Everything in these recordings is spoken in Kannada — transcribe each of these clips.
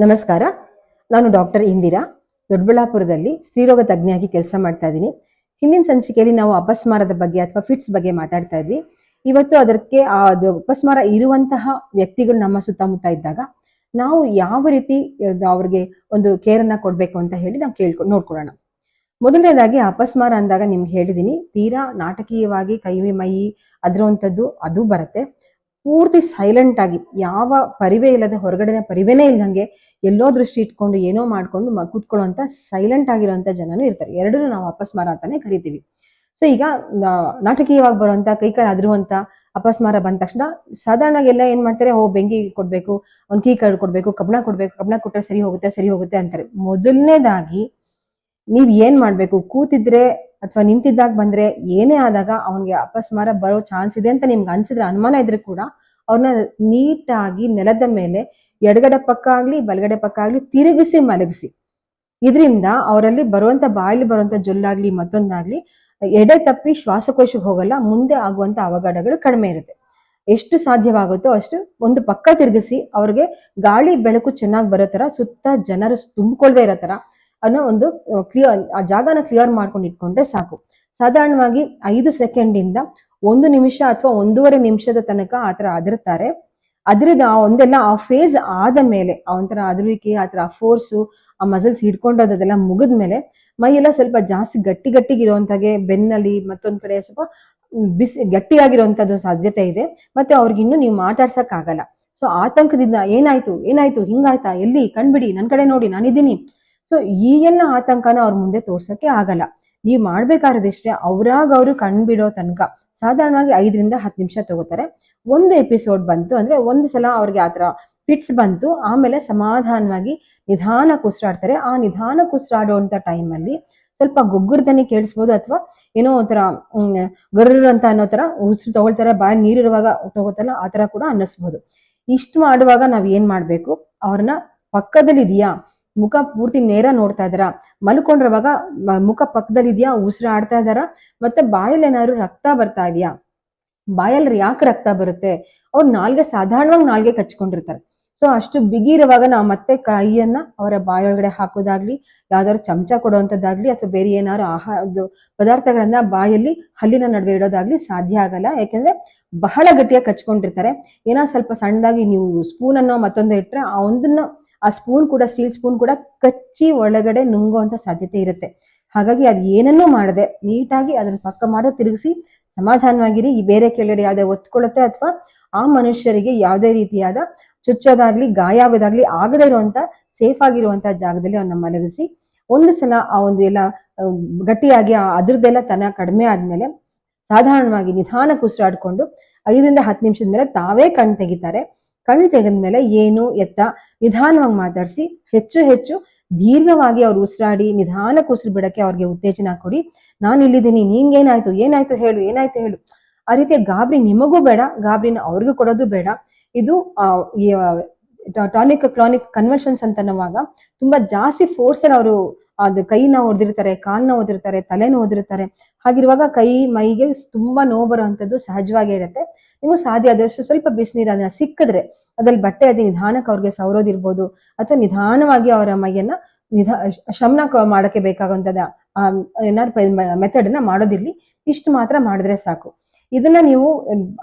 ನಮಸ್ಕಾರ. ನಾನು ಡಾಕ್ಟರ್ ಇಂದಿರಾ. ದೊಡ್ಡಬಳ್ಳಾಪುರದಲ್ಲಿ ಸ್ತ್ರೀರೋಗ ತಜ್ಞೆಯಾಗಿ ಕೆಲಸ ಮಾಡ್ತಾ ಇದ್ದೀನಿ. ಹಿಂದಿನ ಸಂಚಿಕೆಯಲ್ಲಿ ನಾವು ಅಪಸ್ಮಾರದ ಬಗ್ಗೆ ಅಥವಾ ಫಿಟ್ಸ್ ಬಗ್ಗೆ ಮಾತಾಡ್ತಾ ಇದ್ವಿ. ಇವತ್ತು ಅದಕ್ಕೆ, ಆ, ಅದು ಅಪಸ್ಮಾರ ಇರುವಂತಹ ವ್ಯಕ್ತಿಗಳು ನಮ್ಮ ಸುತ್ತಮುತ್ತ ಇದ್ದಾಗ ನಾವು ಯಾವ ರೀತಿ ಅವ್ರಿಗೆ ಒಂದು ಕೇರನ್ನ ಕೊಡ್ಬೇಕು ಅಂತ ಹೇಳಿ ನಾವು ಕೇಳ್ಕೊ, ನೋಡ್ಕೊಳ್ಳೋಣ. ಮೊದಲನೇದಾಗಿ ಅಪಸ್ಮಾರ ಅಂದಾಗ ನಿಮ್ಗೆ ಹೇಳಿದೀನಿ ತೀರಾ ನಾಟಕೀಯವಾಗಿ ಕೈ ಮೈ ಅದರಂಥದ್ದು ಅದು ಬರುತ್ತೆ. ಪೂರ್ತಿ ಸೈಲೆಂಟ್ ಆಗಿ ಯಾವ ಪರಿವೇ ಇಲ್ಲದೆ ಹೊರಗಡೆ ಪರಿವೇನೇ ಇಲ್ದಂಗೆ ಎಲ್ಲೋ ದೃಷ್ಟಿ ಇಟ್ಕೊಂಡು ಏನೋ ಮಾಡ್ಕೊಂಡು ಮ, ಕೂತ್ಕೊಳ್ಳುವಂತ ಸೈಲೆಂಟ್ ಆಗಿರುವಂತ ಜನನು ಇರ್ತಾರೆ. ಎರಡನ್ನೂ ನಾವು ಅಪಸ್ಮಾರ ಅಂತಾನೆ ಕರಿತೀವಿ. ಸೊ ಈಗ ನಾಟಕೀಯವಾಗಿ ಬರುವಂತ ಕೈಕಾಲ ಅದಿರುವಂತ ಅಪಸ್ಮಾರ ಬಂದ ತಕ್ಷಣ ಸಾಧಾರಣ ಎಲ್ಲ ಏನ್ ಮಾಡ್ತಾರೆ? ಓ, ಬೆಂಕಿ ಕೊಡ್ಬೇಕು ಒಂದ್ ಕೀ ಕಾರ್ಡ್ ಕೊಡ್ಬೇಕು, ಕಬ್ಬಣ ಕೊಡ್ಬೇಕು, ಕಬ್ಬಣ ಕೊಟ್ಟರೆ ಸರಿ ಹೋಗುತ್ತೆ ಸರಿ ಹೋಗುತ್ತೆ ಅಂತಾರೆ. ಮೊದಲನೇದಾಗಿ ನೀವ್ ಏನ್ ಮಾಡ್ಬೇಕು? ಕೂತಿದ್ರೆ ಅಥವಾ ನಿಂತಿದ್ದಾಗ ಬಂದ್ರೆ ಏನೇ ಆದಾಗ ಅವನ್ಗೆ ಅಪಸ್ಮಾರ ಬರೋ ಚಾನ್ಸ್ ಇದೆ ಅಂತ ನಿಮ್ಗೆ ಅನ್ಸಿದ್ರೆ, ಅನುಮಾನ ಇದ್ರೆ ಕೂಡ ಅವ್ರನ್ನ ನೀಟಾಗಿ ನೆಲದ ಮೇಲೆ ಎಡಗಡೆ ಪಕ್ಕ ಆಗ್ಲಿ, ಬಲಗಡೆ ಪಕ್ಕ ಆಗ್ಲಿ ತಿರುಗಿಸಿ ಮಲಗಿಸಿ. ಇದರಿಂದ ಅವರಲ್ಲಿ ಬರುವಂತ ಬಾಯಲ್ಲಿ ಬರುವಂತ ಜೊಲ್ಲಾಗ್ಲಿ, ಮತ್ತೊಂದಾಗ್ಲಿ ಎಡೆ ತಪ್ಪಿ ಶ್ವಾಸಕೋಶಕ್ಕೆ ಹೋಗಲ್ಲ, ಮುಂದೆ ಆಗುವಂತ ಅವಘಡಗಳು ಕಡಿಮೆ ಇರುತ್ತೆ. ಎಷ್ಟು ಸಾಧ್ಯವಾಗುತ್ತೋ ಅಷ್ಟು ಒಂದು ಪಕ್ಕ ತಿರುಗಿಸಿ ಅವ್ರಿಗೆ ಗಾಳಿ, ಬೆಳಕು ಚೆನ್ನಾಗಿ ಬರೋ ತರ ಸುತ್ತ ಜನರು ತುಂಬಿಕೊಳ್ದೇ ಇರೋ ತರ ಅನ್ನೋ ಒಂದು ಕ್ಲಿಯರ್ ಆ ಜಾಗನ ಕ್ಲಿಯರ್ ಮಾಡ್ಕೊಂಡು ಇಟ್ಕೊಂಡ್ರೆ ಸಾಕು. ಸಾಧಾರಣವಾಗಿ ಐದು ಸೆಕೆಂಡ್ ಇಂದ ಒಂದು ನಿಮಿಷ ಅಥವಾ ಒಂದೂವರೆ ನಿಮಿಷದ ತನಕ ಆತರ ಅದಿರ್ತಾರೆ ಅದ್ರದ್ದು ಆ ಒಂದೆಲ್ಲ, ಆ ಫೇಸ್ ಆದ ಮೇಲೆ, ಆ ಒಂಥರ ಅದ್ರಿಕೆ ಆ ಥರ ಫೋರ್ಸು ಆ ಮಸಲ್ಸ್ ಹಿಡ್ಕೊಂಡೋದೆಲ್ಲ ಮುಗಿದ ಮೇಲೆ ಮೈಯೆಲ್ಲ ಸ್ವಲ್ಪ ಜಾಸ್ತಿ ಗಟ್ಟಿ ಗಟ್ಟಿಗಿರುವಂತಾಗೆ ಬೆನ್ನಲ್ಲಿ ಮತ್ತೊಂದ್ ಕಡೆ ಸ್ವಲ್ಪ ಬಿಸಿ ಗಟ್ಟಿಯಾಗಿರುವಂತದ್ದು ಸಾಧ್ಯತೆ ಇದೆ. ಮತ್ತೆ ಅವ್ರಿಗೆ ಇನ್ನು ನೀವು ಮಾತಾಡ್ಸಕ್ ಆಗಲ್ಲ ಸೊ ಆತಂಕದಿಂದ ಏನಾಯ್ತು ಏನಾಯ್ತು, ಹಿಂಗಾಯ್ತಾ, ಎಲ್ಲಿ, ಕಣ್ಬಿಡಿ, ನನ್ ಕಡೆ ನೋಡಿ, ನಾನಿದ್ದೀನಿ ಸೊ ಈ ಎಲ್ಲ ಆತಂಕನ ಅವ್ರ ಮುಂದೆ ತೋರ್ಸಕ್ಕೆ ಆಗಲ್ಲ. ನೀವು ಮಾಡ್ಬೇಕಾದ್ರದಿಷ್ಟೇ ಅವ್ರಾಗ ಅವರು ಕಣ್ಬಿಡೋ ತನಕ ಸಾಧಾರಣವಾಗಿ ಐದರಿಂದ ಹತ್ತು ನಿಮಿಷ ತಗೋತಾರೆ. ಒಂದು ಎಪಿಸೋಡ್ ಬಂತು ಅಂದ್ರೆ ಒಂದು ಸಲ ಅವ್ರಿಗೆ ಆತರ ಫಿಟ್ಸ್ ಬಂತು. ಆಮೇಲೆ ಸಮಾಧಾನವಾಗಿ ನಿಧಾನ ಕುಸಿರಾಡ್ತಾರೆ ಆ ನಿಧಾನ ಟೈಮ್ ಟೈಮಲ್ಲಿ ಸ್ವಲ್ಪ ಗೊಗ್ಗುರ್ದನಿ ಕೇಳಿಸ್ಬೋದು ಅಥವಾ ಏನೋ ಒಂಥರ ಗರ್ರ ಅಂತ ಅನ್ನೋ ತರ ಉಸಿರು ತಗೊಳ್ತಾರೆ, ಬಾಯಿ ನೀರಿರುವಾಗ ತಗೋತಲ್ಲ, ಆ ತರ ಕೂಡ ಅನ್ನಿಸ್ಬೋದು. ಇಷ್ಟು ಮಾಡುವಾಗ ನಾವ್ ಏನ್ ಮಾಡ್ಬೇಕು? ಅವ್ರನ್ನ ಪಕ್ಕದಲ್ಲಿ ಇದೆಯಾ ಮುಖ ಪೂರ್ತಿ ನೇರ ನೋಡ್ತಾ ಇದಾರ ಮಲ್ಕೊಂಡಿರುವಾಗ ಮುಖ ಪಕ್ಕದಲ್ಲಿ ಇದೆಯಾ ಉಸಿರಾಡ್ತಾ ಇದಾರ ಮತ್ತೆ ಬಾಯಲ್ಲಿ ಏನಾದ್ರು ರಕ್ತ ಬರ್ತಾ ಇದೆಯಾ? ಬಾಯಲ್ಲಿ ಯಾಕೆ ರಕ್ತ ಬರುತ್ತೆ? ಅವ್ರು ನಾಲ್ಗೆ ಸಾಧಾರಣವಾಗಿ ನಾಲ್ಗೆ ಕಚ್ಕೊಂಡಿರ್ತಾರೆ. ಸೊ, ಅಷ್ಟು ಬಿಗಿ ಇರುವಾಗ ನಾವು ಮತ್ತೆ ಕೈಯನ್ನ ಅವರ ಬಾಯೊಳಗಡೆ ಹಾಕೋದಾಗ್ಲಿ, ಯಾವ್ದಾದ್ರು ಚಮಚ ಕೊಡುವಂಥದ್ದಾಗ್ಲಿ, ಅಥವಾ ಬೇರೆ ಏನಾದ್ರು ಆಹಾರ ಪದಾರ್ಥಗಳನ್ನ ಬಾಯಲ್ಲಿ ಹಲ್ಲಿನ ನಡುವೆ ಇಡೋದಾಗ್ಲಿ ಸಾಧ್ಯ ಆಗಲ್ಲ. ಯಾಕೆಂದ್ರೆ ಬಹಳ ಗಟ್ಟಿಯಾಗಿ ಕಚ್ಕೊಂಡಿರ್ತಾರೆ. ಏನೋ ಸ್ವಲ್ಪ ಸಣ್ಣದಾಗಿ ನೀವು ಸ್ಪೂನ್ ಅನ್ನೋ ಮತ್ತೊಂದು ಇಟ್ರೆ ಆ ಒಂದನ್ನ ಆ ಸ್ಪೂನ್ ಕೂಡ ಸ್ಟೀಲ್ ಸ್ಪೂನ್ ಕೂಡ ಕಚ್ಚಿ ಒಳಗಡೆ ನುಂಗುವಂತ ಸಾಧ್ಯತೆ ಇರುತ್ತೆ. ಹಾಗಾಗಿ ಅದು ಏನನ್ನೂ ಮಾಡದೆ ನೀಟಾಗಿ ಅದನ್ನ ಪಕ್ಕ ಮಾಡೋ ತಿರುಗಿಸಿ ಸಮಾಧಾನವಾಗಿರಿ. ಈ ಬೇರೆ ಕೆಳಗಡೆ ಯಾವ್ದೇ ಒತ್ಕೊಳ್ಳುತ್ತೆ ಅಥವಾ ಆ ಮನುಷ್ಯರಿಗೆ ಯಾವುದೇ ರೀತಿಯಾದ ಚುಚ್ಚೋದಾಗ್ಲಿ ಗಾಯ ಆಗೋದಾಗ್ಲಿ ಆಗದೇ ಇರುವಂತ ಸೇಫ್ ಆಗಿರುವಂತ ಜಾಗದಲ್ಲಿ ಅವನ್ನ ಮಲಗಿಸಿ ಒಂದು ಸಲ ಆ ಒಂದು ಎಲ್ಲ ಗಟ್ಟಿಯಾಗಿ ಅದ್ರದ್ದೆಲ್ಲ ತನ ಕಡಿಮೆ ಆದ್ಮೇಲೆ ಸಾಧಾರಣವಾಗಿ ನಿಧಾನಕ್ಕೆ ಉಸಿರಾಡ್ಕೊಂಡು ಐದರಿಂದ ಹತ್ತು ನಿಮಿಷದ ಮೇಲೆ ತಾವೇ ಕಣ್ ತೆಗಿತಾರೆ. ಕಣ್ ತೆಗೆದ್ಮೇಲೆ ಏನು ಎತ್ತ? ನಿಧಾನವಾಗಿ ಮಾತಾಡಿಸಿ, ಹೆಚ್ಚು ಹೆಚ್ಚು ದೀರ್ಘವಾಗಿ ಅವ್ರು ಉಸಿರಾಡಿ ನಿಧಾನಕ್ಕೆ ಉಸಿರು ಬಿಡಕ್ಕೆ ಅವ್ರಿಗೆ ಉತ್ತೇಜನ ಕೊಡಿ. ನಾನು ಇಲ್ಲಿದ್ದೀನಿ, ನಿಂಗೇನಾಯ್ತು, ಏನಾಯ್ತು ಹೇಳು ಏನಾಯ್ತು ಹೇಳು. ಆ ರೀತಿಯ ಗಾಬರಿ ನಿಮಗೂ ಬೇಡ, ಗಾಬರಿನ ಅವ್ರಿಗೂ ಕೊಡೋದು ಬೇಡ. ಇದು ಟಾನಿಕ್ ಕ್ಲಾನಿಕ್ ಕನ್ವರ್ಷನ್ಸ್ ಅಂತ ಅನ್ನುವಾಗ ತುಂಬಾ ಜಾಸ್ತಿ ಫೋರ್ಸ್ ಅವರು ಅದು ಕೈನ ಹೊಡೆದಿರ್ತಾರೆ ಕಾಲ್ನ ಓದಿರ್ತಾರೆ ತಲೆನ ಓದಿರ್ತಾರೆ ಹಾಗಿರುವಾಗ ಕೈ, ಮೈಗೆ ತುಂಬಾ ನೋವು ಬರುವಂತದ್ದು ಸಹಜವಾಗೇ ಇರುತ್ತೆ. ನೀವು ಸಾಧ್ಯ ಆದಷ್ಟು ಸ್ವಲ್ಪ ಬಿಸಿನೀರು ಅದನ್ನ ಸಿಕ್ಕಿದ್ರೆ ಅದ್ರಲ್ಲಿ ಬಟ್ಟೆ ಅದೇ ನಿಧಾನಕ್ಕೆ ಅವ್ರಿಗೆ ಸೌರೋದಿರ್ಬೋದು ಅಥವಾ ನಿಧಾನವಾಗಿ ಅವರ ಮೈಯನ್ನ ನಿಧಾ ಶಮನ ಕ- ಮಾಡಕ್ಕೆ ಬೇಕಾಗುವಂತದ ಏನಾದ್ರು ಮೆಥಡ್ನ ಮಾಡೋದಿರ್ಲಿ. ಇಷ್ಟು ಮಾತ್ರ ಮಾಡಿದ್ರೆ ಸಾಕು. ಇದನ್ನ ನೀವು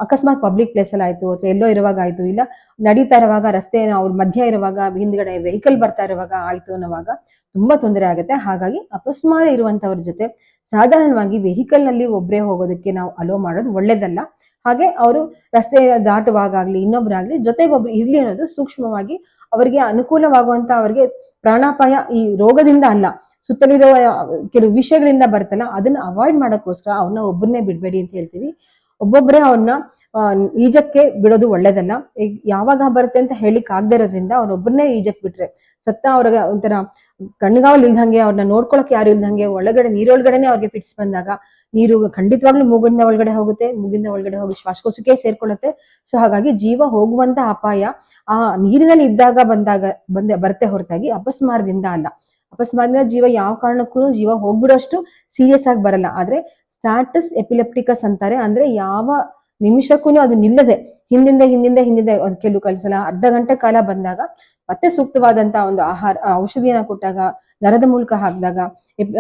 ಅಕಸ್ಮಾತ್ ಪಬ್ಲಿಕ್ ಪ್ಲೇಸ್ ಅಲ್ಲಿ ಆಯ್ತು ಅಥವಾ ಎಲ್ಲೋ ಇರುವಾಗ ಆಯ್ತು, ಇಲ್ಲ ನಡೀತಾ ಇರುವಾಗ, ರಸ್ತೆ ಅವ್ರ ಮಧ್ಯ ಇರುವಾಗ, ಹಿಂದ್ಗಡೆ ವೆಹಿಕಲ್ ಬರ್ತಾ ಇರುವಾಗ ಆಯ್ತು ಅನ್ನುವಾಗ ತುಂಬಾ ತೊಂದರೆ ಆಗುತ್ತೆ. ಹಾಗಾಗಿ ಅಪಸ್ಮಾರ ಇರುವಂತವ್ರ ಜೊತೆ ಸಾಧಾರಣವಾಗಿ ವೆಹಿಕಲ್ನಲ್ಲಿ ಒಬ್ಬರೇ ಹೋಗೋದಕ್ಕೆ ನಾವು ಅಲೋ ಮಾಡೋದು ಒಳ್ಳೇದಲ್ಲ. ಹಾಗೆ ಅವರು ರಸ್ತೆ ದಾಟುವಾಗ ಇನ್ನೊಬ್ಬರಾಗ್ಲಿ ಇನ್ನೊಬ್ರಾಗ್ಲಿ ಜೊತೆಗೆ ಒಬ್ರು ಇರ್ಲಿ ಅನ್ನೋದು ಸೂಕ್ಷ್ಮವಾಗಿ ಅವರಿಗೆ ಅನುಕೂಲವಾಗುವಂತ ಅವರಿಗೆ ಪ್ರಾಣಾಪಾಯ ಈ ರೋಗದಿಂದ ಅಲ್ಲ ಸುತ್ತಲಿರುವ ಕೆಲವು ವಿಷಯಗಳಿಂದ ಬರ್ತಲ್ಲ ಅದನ್ನ ಅವಾಯ್ಡ್ ಮಾಡೋಕ್ಕೋಸ್ಕರ ಅವನ್ನ ಒಬ್ಬರನ್ನೇ ಬಿಡ್ಬೇಡಿ ಅಂತ ಹೇಳ್ತೀವಿ. ಒಬ್ಬೊಬ್ಬರೇ ಅವ್ರನ್ನ ಈಜಕ್ಕೆ ಬಿಡೋದು ಒಳ್ಳೇದಲ್ಲ. ಯಾವಾಗ ಬರುತ್ತೆ ಅಂತ ಹೇಳಿಕ್ ಆಗದೆ ಇರೋದ್ರಿಂದ ಅವ್ರೊಬ್ಬರನ್ನೇ ಈಜಕ್ ಬಿಟ್ರೆ ಸತ್ತ ಅವ್ರಿಗೆ ಒಂಥರ ಕಣ್ಗಾವಲ್ ಇಲ್ದಂಗೆ ಅವ್ರನ್ನ ನೋಡ್ಕೊಳಕ್ ಯಾರು ಇಲ್ದಂಗೆ ಒಳಗಡೆ, ನೀರೊಳಗಡೆನೆ ಅವ್ರಿಗೆ ಫಿಟ್ಸ್ ಬಂದಾಗ ನೀರು ಖಂಡಿತವಾಗ್ಲೂ ಮೂಗಿಂದ ಒಳಗಡೆ ಹೋಗುತ್ತೆ, ಮೂಗಿಂದ ಒಳಗಡೆ ಹೋಗಿ ಶ್ವಾಸಕೋಶಕ್ಕೆ ಸೇರ್ಕೊಳ್ಳುತ್ತೆ. ಸೊ ಹಾಗಾಗಿ ಜೀವ ಹೋಗುವಂತ ಅಪಾಯ ಆ ನೀರಿನಲ್ಲಿ ಇದ್ದಾಗ ಬಂದಾಗ, ಬಂದ, ಬರುತ್ತೆ ಹೊರತಾಗಿ ಅಪಸ್ಮಾರದಿಂದ ಅಲ್ಲ. ಅಪಸ್ಮಾರದಿಂದ ಜೀವ ಯಾವ ಕಾರಣಕ್ಕೂ ಜೀವ ಹೋಗ್ಬಿಡೋಷ್ಟು ಸೀರಿಯಸ್ ಆಗಿ ಬರಲ್ಲ. ಆದ್ರೆ ಸ್ಟಾಟಸ್ ಎಪಿಲೆಪ್ಟಿಕಸ್ ಅಂತಾರೆ, ಅಂದ್ರೆ ಯಾವ ನಿಮಿಷಕ್ಕೂ ಅದು ನಿಲ್ಲದೆ, ಹಿಂದಿಂದ ಹಿಂದಿಂದ ಹಿಂದಿಂದ ಕೆಲವು ಕಳ್ಸಲ ಅರ್ಧ ಗಂಟೆ ಕಾಲ ಬಂದಾಗ ಮತ್ತೆ ಸೂಕ್ತವಾದಂತ ಒಂದು ಆಹಾರ, ಔಷಧಿಯನ್ನ ಕೊಟ್ಟಾಗ, ನರದ ಮೂಲಕ ಹಾಕಿದಾಗ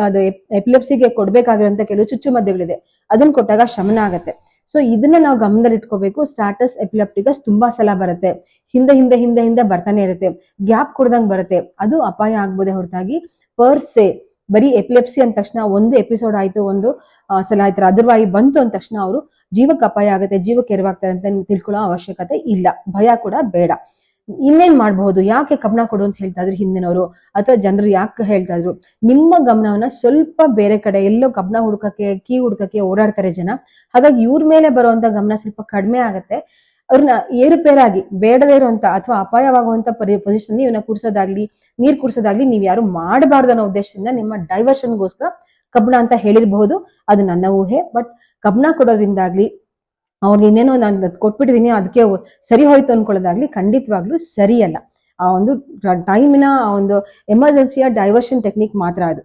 ಅದು ಎಪಿಲೆಪ್ಸಿಗೆ ಕೊಡ್ಬೇಕಾಗಿರುವಂತ ಕೆಲವು ಚುಚ್ಚುಮದ್ದುಗಳಿದೆ ಅದನ್ನ ಕೊಟ್ಟಾಗ ಶಮನ ಆಗತ್ತೆ. ಸೊ ಇದನ್ನ ನಾವು ಗಮನದಲ್ಲಿ ಇಟ್ಕೋಬೇಕು ಸ್ಟಾಟಸ್ ಎಪಿಲೆಪ್ಟಿಕಸ್ ತುಂಬಾ ಸಲ ಬರುತ್ತೆ. ಹಿಂದೆ ಹಿಂದೆ ಹಿಂದೆ ಹಿಂದೆ ಬರ್ತಾನೆ ಇರುತ್ತೆ. ಗ್ಯಾಪ್ ಕೊಡ್ದಂಗ್ ಬರುತ್ತೆ. ಅದು ಅಪಾಯ ಆಗ್ಬೋದೇ ಹೊರತಾಗಿ ಪರ್ ಸೇ ಬರೀ ಎಪಿಲೆಪ್ಸಿ ಅಂದ ತಕ್ಷಣ ಒಂದು ಎಪಿಸೋಡ್ ಆಯ್ತು, ಒಂದು ಸಲ ಆಯ್ತು ಅದರ್ವಾಯಿ ಬಂತು ಅಂದ ತಕ್ಷಣ ಅವರು ಜೀವಕ್ಕೆ ಅಪಾಯ ಆಗುತ್ತೆ, ಜೀವಕ್ಕೆ ಎರವಾಗ್ತಾರೆ ಅಂತ ತಿಳ್ಕೊಳ್ಳೋ ಅವಶ್ಯಕತೆ ಇಲ್ಲ. ಭಯ ಕೂಡ ಬೇಡ. ಇನ್ನೇನ್ ಮಾಡಬಹುದು? ಯಾಕೆ ಕವನ ಕೊಡು ಅಂತ ಹೇಳ್ತಾ ಇದ್ರು ಹಿಂದಿನವರು? ಅಥವಾ ಜನರು ಯಾಕೆ ಹೇಳ್ತಾ ಇದ್ರು? ನಿಮ್ಮ ಗಮನವನ್ನ ಸ್ವಲ್ಪ ಬೇರೆ ಕಡೆ, ಎಲ್ಲೋ ಕಬ್ನ ಹುಡ್ಕಕ್ಕೆ, ಕೀ ಹುಡ್ಕಕ್ಕೆ ಓಡಾಡ್ತಾರೆ ಜನ. ಹಾಗಾಗಿ ಇವ್ರ ಮೇಲೆ ಬರುವಂತ ಗಮನ ಸ್ವಲ್ಪ ಕಡಿಮೆ ಆಗತ್ತೆ. ಅವ್ರನ್ನ ಏರುಪೇರಾಗಿ, ಬೇಡದೇ ಇರುವಂತ ಅಥವಾ ಅಪಾಯವಾಗುವಂತ ಪರಿ ಪೊಸಿಷನ್ ಇವನ್ನ ಕೂರ್ಸೋದಾಗ್ಲಿ, ನೀರ್ ಕುಡ್ಸೋದಾಗ್ಲಿ ನೀವ್ ಯಾರು ಮಾಡಬಾರ್ದು ಅನ್ನೋ ಉದ್ದೇಶದಿಂದ ನಿಮ್ಮ ಡೈವರ್ಷನ್ಗೋಸ್ಕರ ಕಬ್ಣ ಅಂತ ಹೇಳಿರಬಹುದು. ಅದು ನನ್ನ ಊಹೆ. ಬಟ್ ಕಬ್ಣ ಕೊಡೋದ್ರಿಂದಾಗ್ಲಿ ಅವ್ರಿಗೆ ಇನ್ನೇನೋ ನಾನು ಕೊಟ್ಬಿಟ್ಟಿದೀನಿ ಅದಕ್ಕೆ ಸರಿ ಹೋಯ್ತು ಅನ್ಕೊಳ್ಳೋದಾಗ್ಲಿ ಖಂಡಿತವಾಗ್ಲೂ ಸರಿಯಲ್ಲ. ಆ ಒಂದು ಟೈಮಿನ ಆ ಒಂದು ಎಮರ್ಜೆನ್ಸಿಯ ಡೈವರ್ಷನ್ ಟೆಕ್ನಿಕ್ ಮಾತ್ರ ಅದು.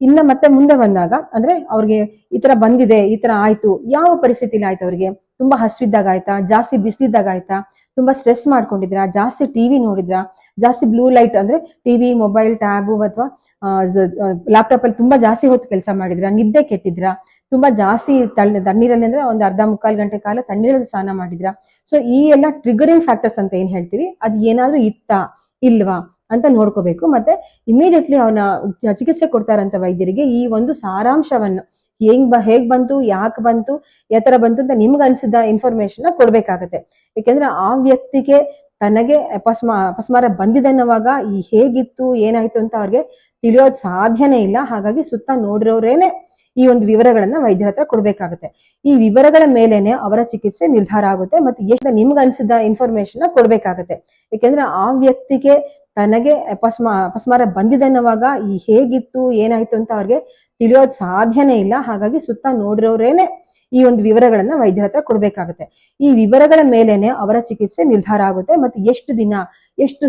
ಇನ್ನ ಮತ್ತೆ ಮುಂದೆ ಬಂದಾಗ, ಅಂದ್ರೆ ಅವ್ರಿಗೆ ಈ ತರ ಬಂದಿದೆ, ಈ ತರ ಆಯ್ತು, ಯಾವ ಪರಿಸ್ಥಿತಿಲಿ ಆಯ್ತು ಅವ್ರಿಗೆ? ತುಂಬಾ ಹಸಿವಿದ್ದಾಗ ಆಯ್ತಾ ಜಾಸ್ತಿ ಬಿಸಿಲಿದ್ದಾಗ ಆಯ್ತಾ ತುಂಬಾ ಸ್ಟ್ರೆಸ್ ಮಾಡ್ಕೊಂಡಿದ್ರಾ ಜಾಸ್ತಿ ಟಿವಿ ನೋಡಿದ್ರಾ, ಜಾಸ್ತಿ ಬ್ಲೂ ಲೈಟ್ ಅಂದ್ರೆ ಟಿವಿ ಮೊಬೈಲ್ ಟ್ಯಾಬು ಅಥವಾ ಲ್ಯಾಪ್ಟಾಪ್ ಅಲ್ಲಿ ತುಂಬಾ ಜಾಸ್ತಿ ಹೊತ್ತು ಕೆಲಸ ಮಾಡಿದ್ರಾ, ನಿದ್ದೆ ಕೆಟ್ಟಿದ್ರಾ, ತುಂಬಾ ಜಾಸ್ತಿ ತಣ್ಣ ತಣ್ಣೀರಲ್ಲಿ ಅಂದ್ರೆ ಒಂದು ಅರ್ಧ ಮುಕ್ಕಾಲು ಗಂಟೆ ಕಾಲ ತಣ್ಣೀರಲ್ಲಿ ಸ್ನಾನ ಮಾಡಿದ್ರ. ಸೊ ಈ ಎಲ್ಲ ಟ್ರಿಗರಿಂಗ್ ಫ್ಯಾಕ್ಟರ್ಸ್ ಅಂತ ಏನ್ ಹೇಳ್ತೀವಿ, ಅದು ಏನಾದ್ರೂ ಇತ್ತಾ, ಇಲ್ವಾ ಅಂತ ನೋಡ್ಕೋಬೇಕು. ಮತ್ತೆ ಇಮಿಡಿಯೇಟ್ಲಿ ಅವನ ಚಿಕಿತ್ಸೆ ಕೊಡ್ತಾರಂತ ವೈದ್ಯರಿಗೆ ಈ ಒಂದು ಸಾರಾಂಶವನ್ನು ಹೆಂಗ್ ಬ, ಹೇಗ್ ಬಂತು, ಯಾಕೆ ಬಂತು ಯಾತರ ಬಂತು ಅಂತ ನಿಮ್ಗೆ ಅನ್ಸಿದ ಇನ್ಫಾರ್ಮೇಶನ್ ಕೊಡ್ಬೇಕಾಗತ್ತೆ. ಯಾಕೆಂದ್ರೆ ಆ ವ್ಯಕ್ತಿಗೆ ತನಗೆ ಅಪಸ್ಮಾ, ಅಪಸ್ಮಾರ ಬಂದಿದೆ ಅನ್ನೋವಾಗ ಈ ಹೇಗಿತ್ತು, ಏನಾಯ್ತು ಅಂತ ಅವ್ರಿಗೆ ತಿಳಿಯೋದ್ ಸಾಧ್ಯನೇ ಇಲ್ಲ. ಹಾಗಾಗಿ ಸುತ್ತ ನೋಡಿರೋರೇನೆ ಈ ಒಂದು ವಿವರಗಳನ್ನ ವೈದ್ಯರ ಹತ್ರ ಕೊಡ್ಬೇಕಾಗುತ್ತೆ. ಈ ವಿವರಗಳ ಮೇಲೇನೆ ಅವರ ಚಿಕಿತ್ಸೆ ನಿರ್ಧಾರ ಆಗುತ್ತೆ ಮತ್ತು ಎಷ್ಟು ನಿಮ್ಗೆ ಅನ್ಸಿದ ಇನ್ಫಾರ್ಮೇಶನ್ ಕೊಡ್ಬೇಕಾಗತ್ತೆ. ಯಾಕೆಂದ್ರೆ ಆ ವ್ಯಕ್ತಿಗೆ ತನಗೆ ಅಪಸ್ಮ, ಅಪಸ್ಮಾರ ಬಂದಿದೆ ಅನ್ನೋವಾಗ ಈ ಹೇಗಿತ್ತು, ಏನಾಯ್ತು ಅಂತ ಅವ್ರಿಗೆ ತಿಳಿಯೋದ್ ಸಾಧ್ಯನೇ ಇಲ್ಲ. ಹಾಗಾಗಿ ಸುತ್ತ ನೋಡಿರೋರೇನೆ ಈ ಒಂದು ವಿವರಗಳನ್ನ ವೈದ್ಯರ ಹತ್ರ ಕೊಡ್ಬೇಕಾಗುತ್ತೆ. ಈ ವಿವರಗಳ ಮೇಲೇನೆ ಅವರ ಚಿಕಿತ್ಸೆ ನಿರ್ಧಾರ ಆಗುತ್ತೆ. ಮತ್ತು ಎಷ್ಟು ದಿನ, ಎಷ್ಟು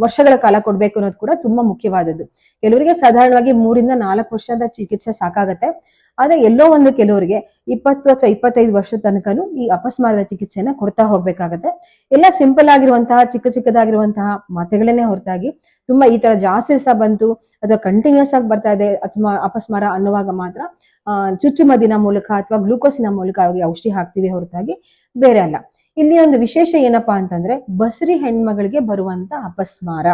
ವರ್ಷಗಳ ಕಾಲ ಕೊಡ್ಬೇಕು ಅನ್ನೋದು ಕೂಡ ತುಂಬಾ ಮುಖ್ಯವಾದದ್ದು. ಕೆಲವರಿಗೆ ಸಾಧಾರಣವಾಗಿ ಮೂರಿಂದ ನಾಲ್ಕು ವರ್ಷದ ಚಿಕಿತ್ಸೆ ಸಾಕಾಗತ್ತೆ. ಆದ್ರೆ ಎಲ್ಲೋ ಒಂದು ಕೆಲವರಿಗೆ ಇಪ್ಪತ್ತು ಅಥವಾ ಇಪ್ಪತ್ತೈದು ವರ್ಷದ ತನಕನೂ ಈ ಅಪಸ್ಮಾರದ ಚಿಕಿತ್ಸೆನ ಕೊಡ್ತಾ ಹೋಗ್ಬೇಕಾಗತ್ತೆ. ಎಲ್ಲ ಸಿಂಪಲ್ ಆಗಿರುವಂತಹ, ಚಿಕ್ಕ ಚಿಕ್ಕದಾಗಿರುವಂತಹ ಮಾತೆಗಳನ್ನೇ ಹೊರತಾಗಿ ತುಂಬಾ ಈ ತರ ಜಾಸ್ತಿ ಸಹ ಬಂತು ಅಥವಾ ಕಂಟಿನ್ಯೂಸ್ ಆಗಿ ಬರ್ತಾ ಇದೆ ಅಪಸ್ಮಾರ ಅನ್ನುವಾಗ ಮಾತ್ರ ಚುಚ್ಚುಮದಿನ ಮೂಲಕ ಅಥವಾ ಗ್ಲೂಕೋಸಿನ ಮೂಲಕ ಅವ್ರಿಗೆ ಔಷಧಿ ಹಾಕ್ತಿವಿ ಹೊರತಾಗಿ ಬೇರೆ ಅಲ್ಲ. ಇಲ್ಲಿ ಒಂದು ವಿಶೇಷ ಏನಪ್ಪಾ ಅಂತಂದ್ರೆ ಬಸರಿ ಹೆಣ್ಮಗಳಿಗೆ ಬರುವಂತ ಅಪಸ್ಮಾರ.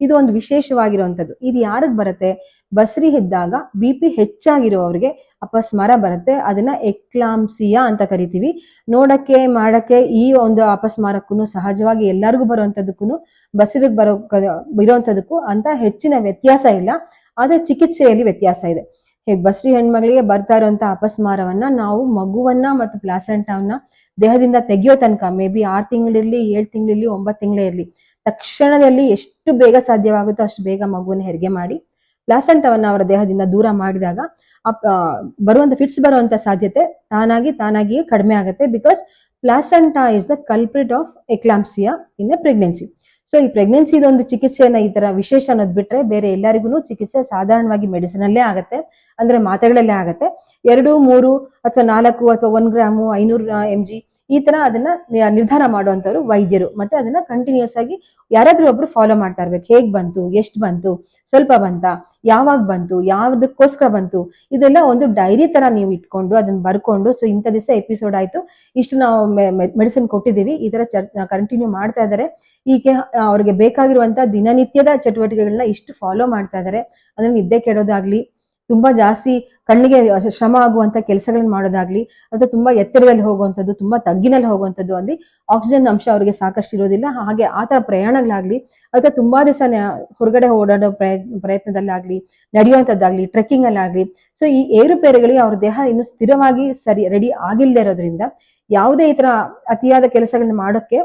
ಇದು ಒಂದು ವಿಶೇಷವಾಗಿರುವಂತದ್ದು ಇದು ಯಾರಿಗ್ ಬರುತ್ತೆ? ಬಸರಿ ಇದ್ದಾಗ ಬಿ ಪಿ ಹೆಚ್ಚಾಗಿರುವವರಿಗೆ ಅಪಸ್ಮಾರ ಬರುತ್ತೆ. ಅದನ್ನ ಎಕ್ಲಾಂಸಿಯಾ ಅಂತ ಕರಿತೀವಿ. ನೋಡಕ್ಕೆ, ಮಾಡಕ್ಕೆ ಈ ಒಂದು ಅಪಸ್ಮಾರಕ್ಕೂ ಸಹಜವಾಗಿ ಎಲ್ಲರಿಗೂ ಬರುವಂತದಕ್ಕೂ ಬಸರಿಗೆ ಬರೋ ಇರುವಂತದಕ್ಕೂ ಅಂತ ಹೆಚ್ಚಿನ ವ್ಯತ್ಯಾಸ ಇಲ್ಲ. ಆದ್ರೆ ಚಿಕಿತ್ಸೆಯಲ್ಲಿ ವ್ಯತ್ಯಾಸ ಇದೆ. ಈಗ ಬಸ್ರಿ ಹೆಣ್ಮಗಳಿಗೆ ಬರ್ತಾ ಇರುವಂತ ಅಪಸ್ಮಾರವನ್ನ ನಾವು ಮಗುವನ್ನ ಮತ್ತು ಪ್ಲಾಸೆಂಟಾವನ್ನ ದೇಹದಿಂದ ತೆಗೆಯೋ ತನಕ, ಮೇ ಬಿ ಆರ್ ತಿಂಗಳಿರ್ಲಿ, ಏಳು ತಿಂಗಳಿರ್ಲಿ, ಒಂಬತ್ತು ತಿಂಗಳೇ ಇರಲಿ, ತಕ್ಷಣದಲ್ಲಿ ಎಷ್ಟು ಬೇಗ ಸಾಧ್ಯವಾಗುತ್ತೋ ಅಷ್ಟು ಬೇಗ ಮಗುವನ್ನ ಹೆರಿಗೆ ಮಾಡಿ ಪ್ಲಾಸೆಂಟವನ್ನ ಅವರ ದೇಹದಿಂದ ದೂರ ಮಾಡಿದಾಗ ಬರುವಂತ ಫಿಟ್ಸ್ ಬರುವಂತ ಸಾಧ್ಯತೆ ತಾನಾಗಿ ತಾನಾಗಿಯೇ ಕಡಿಮೆ ಆಗುತ್ತೆ because placenta is the culprit of eclampsia in a pregnancy so ಈ ಪ್ರೆಗ್ನೆನ್ಸಿ ಒಂದು ಚಿಕಿತ್ಸೆಯನ್ನ ಈ ತರ ವಿಶೇಷ ಅನ್ನೋದು ಬಿಟ್ರೆ ಬೇರೆ ಎಲ್ಲರಿಗೂ ಚಿಕಿತ್ಸೆ ಸಾಧಾರಣವಾಗಿ ಮೆಡಿಸಿನ್ ಅಲ್ಲೇ ಆಗುತ್ತೆ, ಅಂದ್ರೆ ಮಾತೆಗಳಲ್ಲೇ ಆಗುತ್ತೆ. ಎರಡು, ಮೂರು ಅಥವಾ ನಾಲ್ಕು ಅಥವಾ ಒಂದ್ ಗ್ರಾಮು ಐನೂರು ಎಂ ಜಿ ಈ ತರ ಅದನ್ನ ನಿರ್ಧಾರ ಮಾಡುವಂತವ್ರು ವೈದ್ಯರು. ಮತ್ತೆ ಅದನ್ನ ಕಂಟಿನ್ಯೂಸ್ ಆಗಿ ಯಾರಾದ್ರೂ ಒಬ್ರು ಫಾಲೋ ಮಾಡ್ತಾ ಇರ್ಬೇಕು. ಹೇಗ್ ಬಂತು? ಎಷ್ಟು ಬಂತು? ಸ್ವಲ್ಪ ಬಂತ? ಯಾವಾಗ ಬಂತು? ಯಾವ್ದಕ್ಕೋಸ್ಕರ ಬಂತು? ಇದೆಲ್ಲ ಒಂದು ಡೈರಿ ತರ ನೀವು ಇಟ್ಕೊಂಡು ಅದನ್ನ ಬರ್ಕೊಂಡು ಸೊ ಇಂಥ ದಿವಸ ಎಪಿಸೋಡ್ ಆಯ್ತು. ಇಷ್ಟು ನಾವು ಮೆಡಿಸಿನ್ ಕೊಟ್ಟಿದ್ದೀವಿ. ಈ ತರ ಕಂಟಿನ್ಯೂ ಮಾಡ್ತಾ ಇದ್ದಾರೆ ಈಗ ಅವ್ರಿಗೆ ಬೇಕಾಗಿರುವಂತ ದಿನನಿತ್ಯದ ಚಟುವಟಿಕೆಗಳನ್ನ ಇಷ್ಟು ಫಾಲೋ ಮಾಡ್ತಾ ಇದ್ದಾರೆ ಅದನ್ನ ನಿದ್ದೆ ಕೆಡೋದಾಗ್ಲಿ, ತುಂಬಾ ಜಾಸ್ತಿ ಕಣ್ಣಿಗೆ ಶ್ರಮ ಆಗುವಂತ ಕೆಲಸಗಳನ್ನ ಮಾಡೋದಾಗ್ಲಿ, ಅಥವಾ ತುಂಬಾ ಎತ್ತರದಲ್ಲಿ ಹೋಗುವಂಥದ್ದು, ತುಂಬಾ ತಗ್ಗಿನಲ್ಲಿ ಹೋಗುವಂಥದ್ದು ಅಲ್ಲಿ ಆಕ್ಸಿಜನ್ ಅಂಶ ಅವರಿಗೆ ಸಾಕಷ್ಟು ಇರೋದಿಲ್ಲ. ಹಾಗೆ ಆ ತರ ಪ್ರಯಾಣಗಳಾಗ್ಲಿ, ಅಥವಾ ತುಂಬಾ ದಿವಸ ಹೊರಗಡೆ ಓಡಾಡೋ ಪ್ರಯ ಪ್ರಯತ್ನದಲ್ಲಾಗ್ಲಿ, ನಡೆಯುವಂಥದ್ದಾಗ್ಲಿ ಟ್ರೆಕ್ಕಿಂಗ್ ಅಲ್ಲಾಗ್ಲಿ ಸೊ ಈ ಏರುಪೇರುಗಳಿಗೆ ಅವ್ರ ದೇಹ ಇನ್ನು ಸ್ಥಿರವಾಗಿ ಸರಿ ರೆಡಿ ಆಗಿಲ್ಲದೆ ಇರೋದ್ರಿಂದ ಯಾವುದೇ ಈ ತರ ಅತಿಯಾದ ಕೆಲಸಗಳನ್ನ ಮಾಡೋಕ್ಕೆ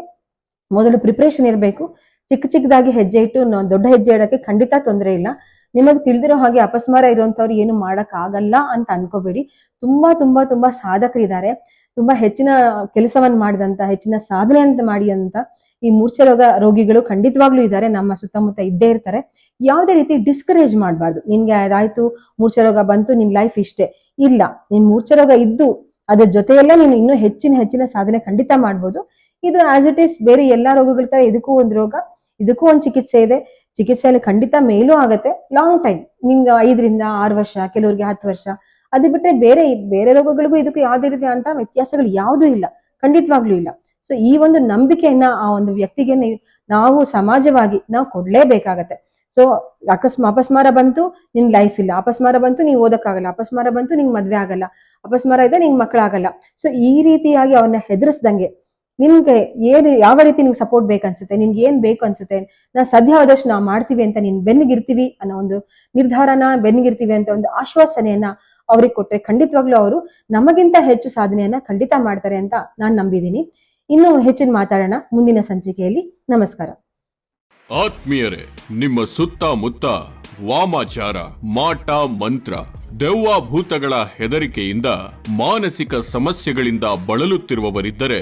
ಮೊದಲು ಪ್ರಿಪರೇಷನ್ ಇರಬೇಕು. ಚಿಕ್ಕ ಚಿಕ್ಕದಾಗಿ ಹೆಜ್ಜೆ ಇಟ್ಟು ದೊಡ್ಡ ಹೆಜ್ಜೆ ಇಡೋಕ್ಕೆ ಖಂಡಿತ ತೊಂದರೆ ಇಲ್ಲ. ನಿಮಗೆ ತಿಳಿದಿರೋ ಹಾಗೆ ಅಪಸ್ಮಾರ ಇರುವಂತವ್ರು ಏನು ಮಾಡಕ್ ಆಗಲ್ಲ ಅಂತ ಅನ್ಕೋಬೇಡಿ. ತುಂಬಾ ತುಂಬಾ ತುಂಬಾ ಸಾಧಕರಿದ್ದಾರೆ. ತುಂಬಾ ಹೆಚ್ಚಿನ ಕೆಲಸವನ್ನ ಮಾಡಿದಂತ, ಹೆಚ್ಚಿನ ಸಾಧನೆ ಅಂತ ಮಾಡಿ ಅಂತ ಈ ಮೂರ್ಛೆ ರೋಗ, ರೋಗಿಗಳು ಖಂಡಿತವಾಗ್ಲೂ ಇದ್ದಾರೆ. ನಮ್ಮ ಸುತ್ತಮುತ್ತ ಇದ್ದೇ ಇರ್ತಾರೆ. ಯಾವುದೇ ರೀತಿ ಡಿಸ್ಕರೇಜ್ ಮಾಡಬಾರ್ದು. ನಿನ್ಗೆ ಅದಾಯ್ತು, ಮೂರ್ಛೆ ರೋಗ ಬಂತು, ನಿನ್ ಲೈಫ್ ಇಷ್ಟೇ. ಇಲ್ಲ, ನಿನ್ ಮೂರ್ಛೆ ರೋಗ ಇದ್ದು ಅದ್ರ ಜೊತೆಯಲ್ಲೇ ನೀನು ಇನ್ನೂ ಹೆಚ್ಚಿನ ಹೆಚ್ಚಿನ ಸಾಧನೆ ಖಂಡಿತ ಮಾಡ್ಬೋದು. ಇದು ಆಸ್ ಇಟ್ ಈಸ್ ಬೇರೆ ಎಲ್ಲಾ ರೋಗಗಳ ತರ ಇದಕ್ಕೂ ಒಂದು ರೋಗ, ಇದಕ್ಕೂ ಒಂದು ಚಿಕಿತ್ಸೆ ಇದೆ. ಚಿಕಿತ್ಸೆಯಲ್ಲಿ ಖಂಡಿತ ಮೇಲೂ ಆಗತ್ತೆ. ಲಾಂಗ್ ಟೈಮ್ ನಿಮ್ಗೆ ಐದರಿಂದ ಆರು ವರ್ಷ, ಕೆಲವರಿಗೆ ಹತ್ತು ವರ್ಷ. ಅದು ಬಿಟ್ಟರೆ ಬೇರೆ ಬೇರೆ ರೋಗಗಳಿಗೂ ಇದಕ್ಕೂ ಯಾವುದೇ ರೀತಿ ಅಂತ ವ್ಯತ್ಯಾಸಗಳು ಯಾವುದೂ ಇಲ್ಲ. ಖಂಡಿತವಾಗ್ಲೂ ಇಲ್ಲ. ಸೊ ಈ ಒಂದು ನಂಬಿಕೆಯನ್ನ ಆ ಒಂದು ವ್ಯಕ್ತಿಗೆ ನಾವು ಸಮಾಜವಾಗಿ ನಾವು ಕೊಡ್ಲೇಬೇಕಾಗತ್ತೆ. ಸೊ ಅಕಸ್ಮ ಅಪಸ್ಮಾರ ಬಂತು, ನಿನ್ ಲೈಫ್ ಇಲ್ಲ. ಅಪಸ್ಮಾರ ಬಂತು ನೀವು ಓದಕ್ಕಾಗಲ್ಲ. ಅಪಸ್ಮಾರ ಬಂತು, ನಿಂಗೆ ಮದ್ವೆ ಆಗಲ್ಲ. ಅಪಸ್ಮಾರ ಇದೆ ನಿಂಗೆ ಮಕ್ಕಳಾಗಲ್ಲ ಸೊ ಈ ರೀತಿಯಾಗಿ ಅವನ್ನ ಹೆದರ್ಸ್ದಂಗೆ ನಿಮ್ಗೆ ಏನು, ಯಾವ ರೀತಿ ನಿಮ್ಗೆ ಸಪೋರ್ಟ್ ಬೇಕನ್ಸುತ್ತೆ ನಿಮ್ಗೆ ಏನ್ ಬೇಕು ಅನ್ಸುತ್ತೆ? ನಾವು ಸಾಧ್ಯವಾದಷ್ಟು ನಾವು ಮಾಡ್ತೀವಿ ಅಂತ ನೀನ್ ಬೆನ್ನಿಗಿರ್ತೀವಿ ಅನ್ನೋ ಒಂದು ನಿರ್ಧಾರನ ಬೆನ್ನಿಗಿರ್ತೀವಿ ಅಂತ ಒಂದು ಆಶ್ವಾಸನೆಯನ್ನ ಅವ್ರಿಗೆ ಕೊಟ್ರೆ ಖಂಡಿತವಾಗ್ಲೂ ಅವರು ನಮಗಿಂತ ಹೆಚ್ಚು ಸಾಧನೆಯನ್ನ ಖಂಡಿತ ಮಾಡ್ತಾರೆ ಅಂತ ನಾನ್ ನಂಬಿದೀನಿ ಇನ್ನು ಹೆಚ್ಚಿನ ಮಾತಾಡೋಣ ಮುಂದಿನ ಸಂಚಿಕೆಯಲ್ಲಿ. ನಮಸ್ಕಾರ. ಆತ್ಮೀಯರೇ, ನಿಮ್ಮ ಸುತ್ತಮುತ್ತ ವಾಮಾಚಾರ, ಮಾಟ ಮಂತ್ರ ದೆವ್ವಾಭೂತಗಳ ಹೆದರಿಕೆಯಿಂದ ಮಾನಸಿಕ ಸಮಸ್ಯೆಗಳಿಂದ ಬಳಲುತ್ತಿರುವವರಿದ್ದರೆ